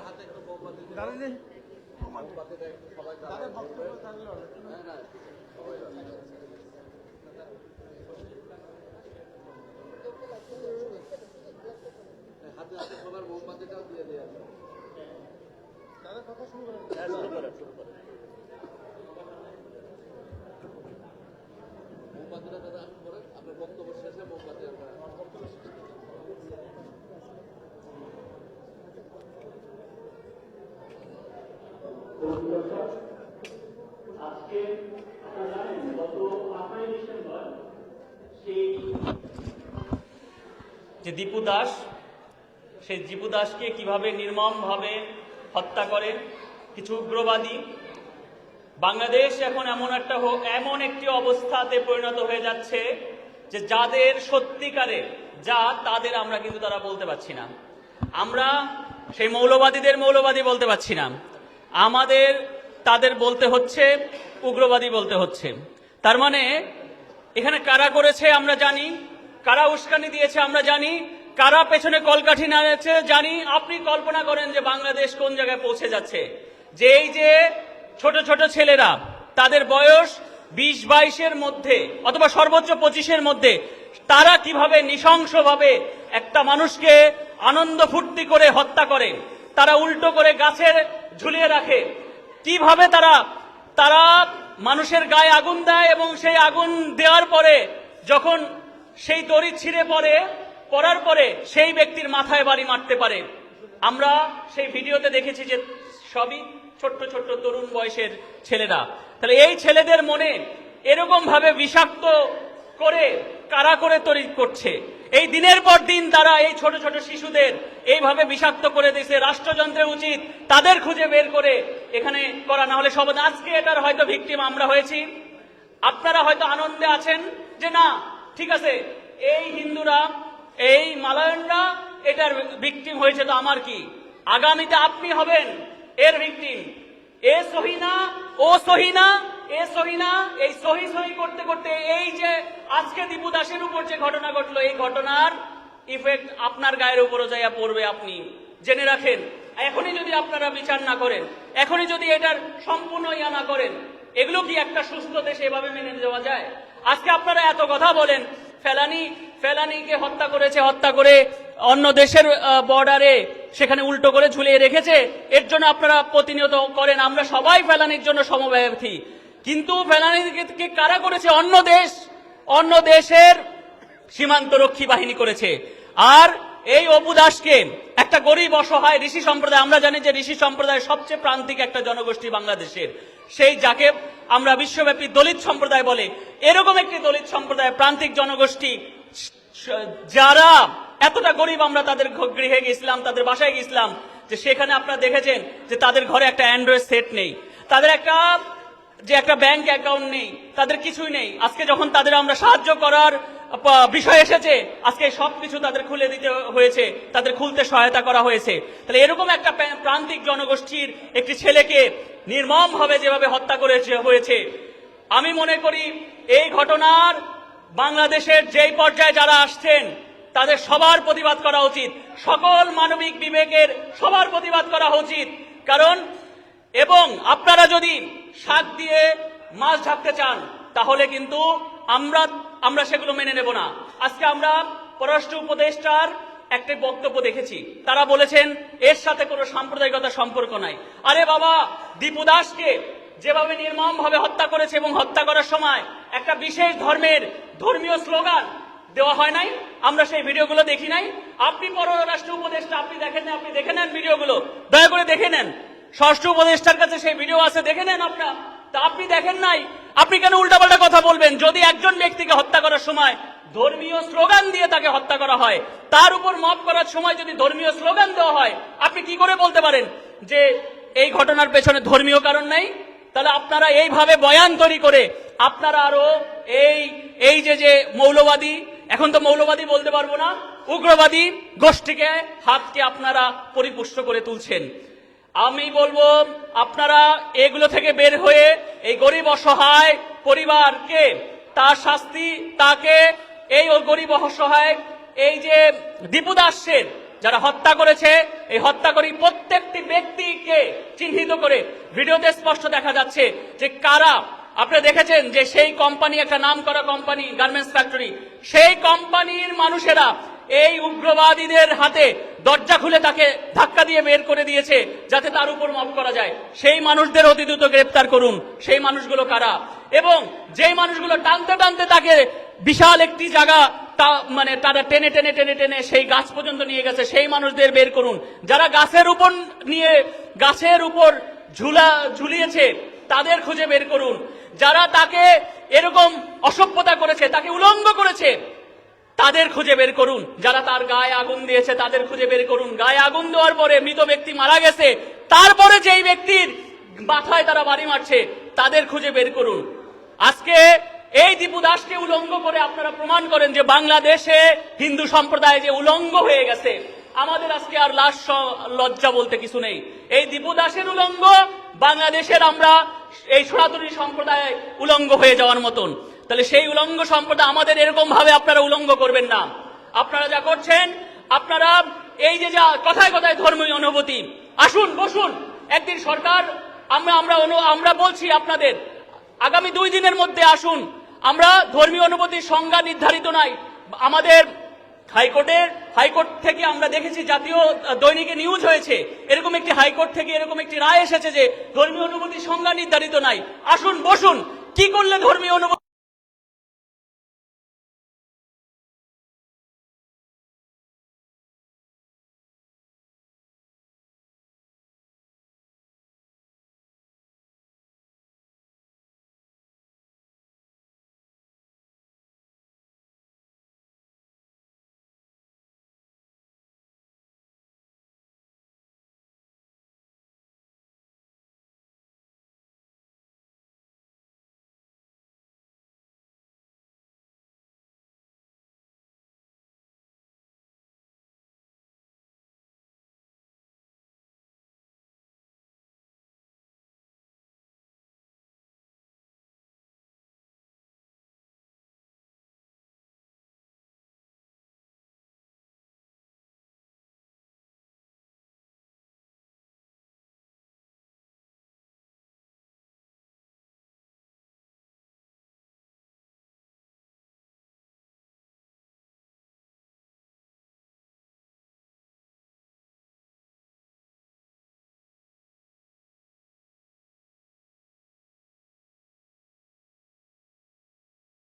হাতে। হ্যাঁ। হ্যাঁ, হাতে হাতে সবার মোমবাতিটাও দিয়ে দিয়ে আসো। তাদের কথা শুরু করেন মোমবাতিটা দাদা আসুন করেন আপনার বক্তব্য যে দীপু দাস সেই দীপু দাসকে কীভাবে নির্মমভাবে হত্যা করে, কিছু উগ্রবাদী। বাংলাদেশ এখন এমন একটা হো- এমন একটি অবস্থাতে পরিণত হয়ে যাচ্ছে যে যাদের সত্যিকারে যা, তাদের আমরা কিন্তু তারা বলতে পারছি না। আমরা সেই মৌলবাদীদের মৌলবাদী বলতে পারছি না। আমাদের তাদের বলতে হচ্ছে, উগ্রবাদী বলতে হচ্ছে। তার মানে এখানে কারা করেছে আমরা জানি, কারা উস্কানি দিয়েছে আমরা জানি, কারা পেছনে কলকাঠি নাড়েছে জানি, আপনি কল্পনা করেন যে বাংলাদেশ কোন জায়গায় পৌঁছে যাচ্ছে। যে এই যে ছোট ছোট ছেলেরা, তাদের বয়স বিশ বাইশের মধ্যে, অথবা সর্বোচ্চ পঁচিশের মধ্যে, তারা কীভাবে নৃশংসভাবে একটা মানুষকে আনন্দ ফুর্তি করে হত্যা করে, তারা উল্টো করে গাছের ঝুলিয়ে রাখে। কীভাবে তারা তারা মানুষের গায়ে আগুন দেয় এবং সেই আগুন দেওয়ার পরে যখন সেই দড়ি ছিঁড়ে পড়ে, পড়ার পরে সেই ব্যক্তির মাথায় বাড়ি মারতে পারে। আমরা সেই ভিডিওতে দেখেছি যে সবই ছোট্ট ছোট্ট তরুণ বয়সের ছেলেরা। তাহলে এই ছেলেদের মনে এরকম ভাবে বিষাক্ত করে কারা করে তৈরি করছে। এই দিনের পর দিন তারা এই ছোট ছোট শিশুদের এইভাবে বিষাক্ত করে দিয়েছে, রাষ্ট্রযন্ত্রের উচিত তাদের খুঁজে বের করে এখানে করা। না হলে সব আজকে এটার হয়তো ভিকটিম আমরা হয়েছি। আপনারা হয়তো আনন্দে আছেন যে না, ঠিক আছে, এই হিন্দুরা, এই মালায়নরা এটার ভিকটিম হয়েছে তো আমার কি? আগামীতে আপনি হবেন এর ভিকটিম এ সহিনা ও সহিনা এ সহিনা এই সহি সহি করতে করতে এই যে আজকে দীপু দাসের উপর যে ঘটনা ঘটলো, এই ঘটনার ইফেক্ট আপনার গায়ের উপরও যাইয়া পড়বে আপনি। জেনে রাখেন, এখনই যদি আপনারা বিচার না করেন, এখনই যদি এটার সম্পূর্ণ ইয়া না করেন, এগুলো কি একটা সুস্থ দেশে এভাবে মেনে যাওয়া যায়? আজকে আপনারা এত কথা বলেন, ফেলানি, ফেলানিকে হত্যা করেছে, হত্যা করে অন্য দেশের বর্ডারে সেখানে উল্টো করে ঝুলিয়ে রেখেছে, এর জন্য আপনারা প্রতিনিয়ত করেন, আমরা সবাই ফেলানির জন্য সমব্যথী কিন্তু ফেলানিকে কারা করেছে? অন্য দেশ। অন্য দেশের সীমান্ত রক্ষী বাহিনী করেছে। আর এই অপু দাসকে একটা গরিব, অসহায় ঋষি সম্প্রদায়, আমরা জানি যে ঋষি সম্প্রদায় সবচেয়ে প্রান্তিক একটা জনগোষ্ঠী বাংলাদেশের। সেই যাকে আমরা বিশ্বব্যাপী দলিত সম্প্রদায় বলে। এরকম একটি দলিত সম্প্রদায় প্রান্তিক জনগোষ্ঠী, যারা এতটা গরিব, আমরা তাদের গৃহে গেছিলাম, তাদের বাসায় গেছিলাম, যে সেখানে আপনারা দেখেছেন যে তাদের ঘরে একটা অ্যান্ড্রয়েড সেট নেই। তাদের একটা যে একটা ব্যাংক অ্যাকাউন্ট নেই, তাদের কিছুই নেই। আজকে যখন তাদের আমরা সাহায্য করার বিষয় এসেছে, আজকে সব কিছু তাদের খুলে দিতে হয়েছে, তাদের খুলতে সহায়তা করা হয়েছে। তাহলে এরকম একটা প্রান্তিক জনগোষ্ঠীর একটি ছেলেকে নির্মমভাবে যেভাবে হত্যা করেছে, হয়েছে, আমি মনে করি এই ঘটনার বাংলাদেশের যেই পর্যায়ে যারা আসছেন, তাদের সবার প্রতিবাদ করা উচিত। সকল মানবিক বিবেকের সবার প্রতিবাদ করা উচিত। কারণ, এবং আপনারা যদি শাক দিয়ে মাছ ঢাকতে চান, তাহলে কিন্তু আমরা আমরা সেগুলো মেনে নেব না। আজকে আমরা পররাষ্ট্র উপদেষ্টার একটি বক্তব্য দেখেছি। তারা বলেছেন, এর সাথে কোনো সাম্প্রদায়িকতার সম্পর্ক নাই। আরে বাবা, দীপু দাসকে যেভাবে নির্মম ভাবে হত্যা করেছে এবং হত্যা করার সময় একটা বিশেষ ধর্মের ধর্মীয় স্লোগান দেওয়া হয় নাই, আমরা সেই ভিডিওগুলো দেখি নাই। আপনি পররাষ্ট্র উপদেষ্টা, আপনি দেখেন আপনি দেখে নেন ভিডিওগুলো। দয়া করে দেখে নেন। ষষ্ঠ উপদেষ্টার কাছে সেই ভিডিও আছে, দেখে নেন আপনার। তা আপনি দেখেন নাই? আপনি কেন উল্টাপাল্টা কথা বলবেন? যদি একজন ব্যক্তিকে হত্যা করার সময় ধর্মীয় স্লোগান দিয়ে তাকে হত্যা করা হয়, তার উপর মত করার সময় যদি ধর্মীয় স্লোগান দেওয়া হয়, আপনি কি করে বলতে পারেন যে এই ঘটনার পেছনে ধর্মীয় কারণ নাই? তাহলে আপনারা এইভাবে বয়ান তৈরি করে আপনারা আরও এই এই যে যে মৌলবাদী, এখন তো মৌলবাদী বলতে পারব না, উগ্রবাদী গোষ্ঠীকে, হাতকে আপনারা পরিপুষ্ট করে তুলছেন। আমি বলব, আপনারা এগুলো থেকে বের হয়ে এই গরিব অসহায় পরিবারকে তার শাস্তি, তাকে এই গরিব অসহায়, এই যে দীপু দাসের যারা হত্যা করেছে, এই হত্যাকারী প্রত্যেকটি ব্যক্তিকে চিহ্নিত করে ভিডিওতে স্পষ্ট দেখা যাচ্ছে যে কারা আপনারা দেখেছেন যে সেই কোম্পানি একটা নাম করা কোম্পানি গার্মেন্টস ফ্যাক্টরি সেই কোম্পানির মানুষেরা এই উগ্রবাদীদের হাতে দরজা খুলে তাকে ধাক্কা দিয়ে বের করে দিয়েছে যাতে তার উপর মাফ করা যায়। সেই মানুষদের অতি দ্রুত গ্রেপ্তার করুন। সেই মানুষগুলো কারা? এবং যেই মানুষগুলো টানতে টানতে তাকে বিশাল একটি জায়গা তা মানে তারা টেনে টেনে টেনে টেনে সেই গাছ পর্যন্ত নিয়ে গেছে, সেই মানুষদের বের করুন। যারা গাছের উপর নিয়ে গাছের উপর ঝুলা ঝুলিয়েছে, তাদের খুঁজে বের করুন। যারা তাকে এরকম অসভ্যতা করেছে, তাকে উলঙ্গ করেছে তাদের খুঁজে বের করুন। যারা তার গায়ে আগুন দিয়েছে, তাদের খুঁজে বের করুন। গায়ে আগুন দেওয়ার পরে মৃত ব্যক্তি মারা গেছে। তারপরে যেই ব্যক্তির মাথায় তারা বাড়ি মারছে, তাদের খুঁজে বের করুন। আজকে এই দীপু দাসকে উলঙ্গ করে আপনারা প্রমাণ করেন যে বাংলাদেশে হিন্দু সম্প্রদায় যে উলঙ্গ হয়ে গেছে, আমাদের আজকে আর লাশ লজ্জা বলতে কিছু নেই। এই দীপু দাসের উলঙ্গ, বাংলাদেশের আমরা এই সনাতনী সম্প্রদায় উলঙ্গ হয়ে যাওয়ার মতন। তাহলে সেই উলঙ্গ সম্প্রদায় আমাদের এরকম ভাবে আপনারা উলঙ্গ করবেন না। আপনারা যা করছেন, আপনারা এই যে যা কথায় কথায় ধর্মীয় অনুভূতি, আসুন, বসুন। একদিন সরকার, আমরা আমরা আমরা বলছি আপনাদের, আগামী দুই দিনের মধ্যে আসুন। আমরা ধর্মীয় অনুভূতির সংজ্ঞা নির্ধারিত নাই। আমাদের হাইকোর্টের, হাইকোর্ট থেকে আমরা দেখেছি জাতীয় দৈনিকে নিউজ হয়েছে। এরকম একটি হাইকোর্ট থেকে এরকম একটি রায় এসেছে যে ধর্মীয় অনুভূতির সংজ্ঞা নির্ধারিত নাই। আসুন, বসুন। কি করলে ধর্মীয় অনুভূতি